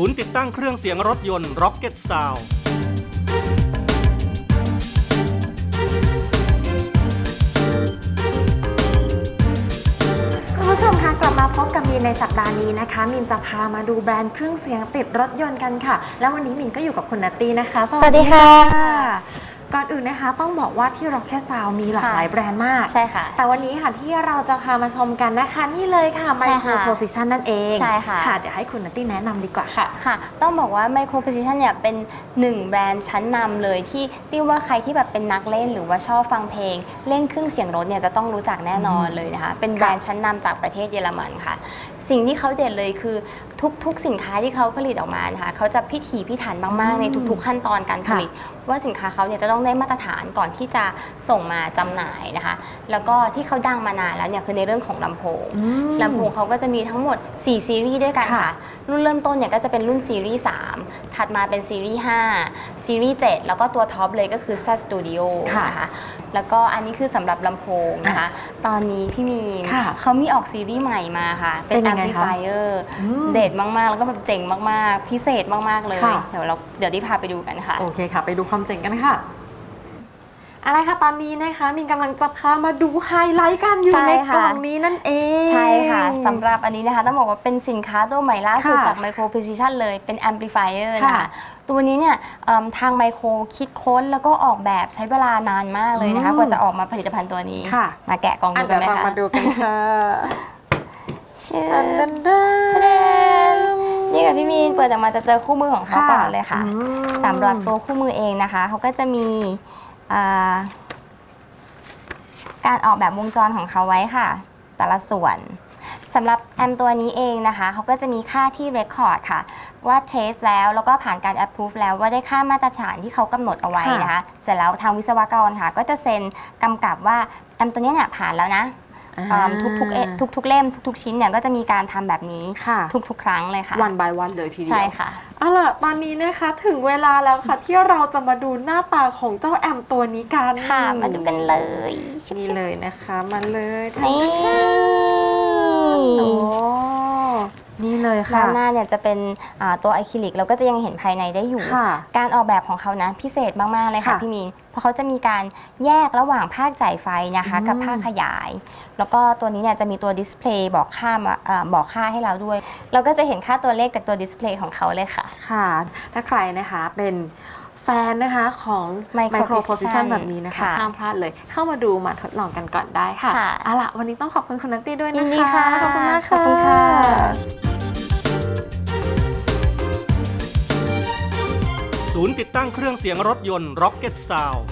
ศูนย์ติดตั้งเครื่องเสียงรถยนต์ Rocket Sound คุณผู้ชมคะกลับมาพบกับมีนในสัปดาห์นี้นะคะ มินจะพามาดูแบรนด์เครื่องเสียงติดรถยนต์กันค่ะ แล้ววันนี้มินก็อยู่กับคุณนัตตี้นะคะสวัสดีค่ะ ก่อนอื่นนะคะต้องบอกว่าที่ Rocket Sound มีหลากหลายแบรนด์มาก ใช่ค่ะ แต่วันนี้ค่ะที่เราจะพามาชมกันนะคะ นี่เลยค่ะใช่ค่ะ Micro Position นั่นเองใช่ค่ะค่ะ เดี๋ยวให้คุณนัตตี้แนะนำดีกว่าค่ะค่ะ ต้องบอกว่า Micro Precision เนี่ยเป็นหนึ่งแบรนด์ชั้นนำเลยที่ที่ว่าใครที่แบบเป็นนักเล่นหรือว่าชอบฟังเพลง เล่นเครื่องเสียงรถเนี่ยจะต้องรู้จักแน่นอนเลยนะคะ เป็นแบรนด์ชั้นนำจากประเทศเยอรมันค่ะ สิ่งที่เขาเด่นเลยคือทุกๆ สินค้าที่เขาผลิตออกมานะคะเขาจะพิถีพิถันมากๆ ในทุก ๆ ขั้นตอนการผลิต ว่าสินค้าเขาเนี่ยจะต้องได้มาตรฐานก่อนที่จะส่งมาจำหน่ายนะคะ แล้วก็ที่เขาดังมานานแล้วเนี่ยคือในเรื่องของลำโพงอืมลำโพงเขาก็จะมีทั้งหมด 4 ซีรีส์ด้วยกันค่ะค่ะ รุ่นเริ่มต้นเนี่ยก็จะเป็นรุ่นซีรีส์ 3 ถัดมาเป็นซีรีส์ 5 ซีรีส์ 7 แล้วก็ตัวท็อปเลยก็คือ Z Studio ค่ะนะคะ แล้วก็อันนี้คือสำหรับลำโพงนะคะ ตอนนี้พี่มีนค่ะเขามีออกซีรีส์ใหม่มาค่ะ เป็นเป็นยังไงคะ amplifier อืม เด็ดมากๆ แล้วก็แบบเจ๋งมากๆ พิเศษมากๆเลย ค่ะ เดี๋ยวเราเดี๋ยวที่พาไปดูกันค่ะ โอเคค่ะ ไปดูความเจ๋งกันค่ะ อะไรคะตอนนี้นะคะมินกำลังจะพามาดูไฮไลท์กันอยู่ใช่ในค่ะกล่องนี้นั่นเองใช่ค่ะสำหรับอันนี้นะคะต้องบอกว่าเป็นสินค้าตัวใหม่ล่าสุดค่ะจาก Micro Precision เลยเป็น amplifier ค่ะนะคะตัวนี้เนี่ยเอิ่มทางไมโครคิดค้นแล้วก็ออกแบบใช้เวลานานมากเลยนะคะ อืมกว่าจะออกมาผลิตภัณฑ์ตัวนี้ ค่ะ มาแกะกล่องอะดูกัเดี๋นยวไหมเราคะมาดูกันค่ะชื่อดันดันดันนี่กับพี่มีนเปิดออกมาจะเจอคู่มือของเขาค่ะก่อนเลยค่ะอืมสำหรับตัวคู่มือเองนะคะ เขาก็จะมีอ่า การออกแบบวงจรของเขาไว้ค่ะ แต่ละส่วนสำหรับแอมตัวนี้เองนะคะเขาก็จะมีค่าที่ Record ค่ะ ว่าเทสแล้วแล้วก็ผ่านการ approve แล้วว่าได้ค่ามาตรฐานที่เขากำหนดเอาไว้นะคะ เสร็จแล้วทางวิศวกรค่ะ ก็จะเซ็นกำกับว่าแอมตัวเนี้ยเนี่ยผ่านแล้วนะอืมทุกๆเอทุกๆเล่มทุก ๆ ชิ้นเนี่ยก็จะมีการทำแบบนี้ค่ะทุก ๆ ครั้งเลยค่ะวัน by วันเลยทีเดียวใช่ค่ะ เอาล่ะตอนนี้นะคะถึงเวลาแล้วค่ะ ที่เราจะมาดูหน้าตาของเจ้าแอมตัวนี้กันค่ะ มาดูกันเลยนี่เลยนะคะ มาเลยนี่โอ้นี่ เลยด้าค่ะนหน้าเนี่ยจะเป็นอ่าตัวอะคริลิกเราก็จะยังเห็นภายในได้อยู่ค่ะการออกแบบของเขานะพิเศษมากๆเลยค่ะค่ะพี่มีนเพราะเขาจะมีการแยกระหว่างภาคจ่ายไฟนะคะอืมกับภาคขยาย แล้วก็ตัวนี้เนี่ยจะมีตัวดิสเพลย์บอกค่ามาเอ่อบอกค่าให้เราด้วย เราก็จะเห็นค่าตัวเลขจากตัวดิสเพลย์ของเขาเลยค่ะค่ะ ถ้าใครนะคะเป็นแฟนนะคะของ Micro Micro Position Position แบบนี้นะคะค่ะห้ามพลาดเลย เข้ามาดูมาทดลองกันก่อนได้ค่ะค่ะเอาล่ะ วันนี้ต้องขอบคุณคุณนัตตี้ด้วยยินะนดีคะค่ะขอบคุณมากขอบคุณค่ะ ศูนย์ติดตั้งเครื่องเสียงรถยนต์ Rocket Sound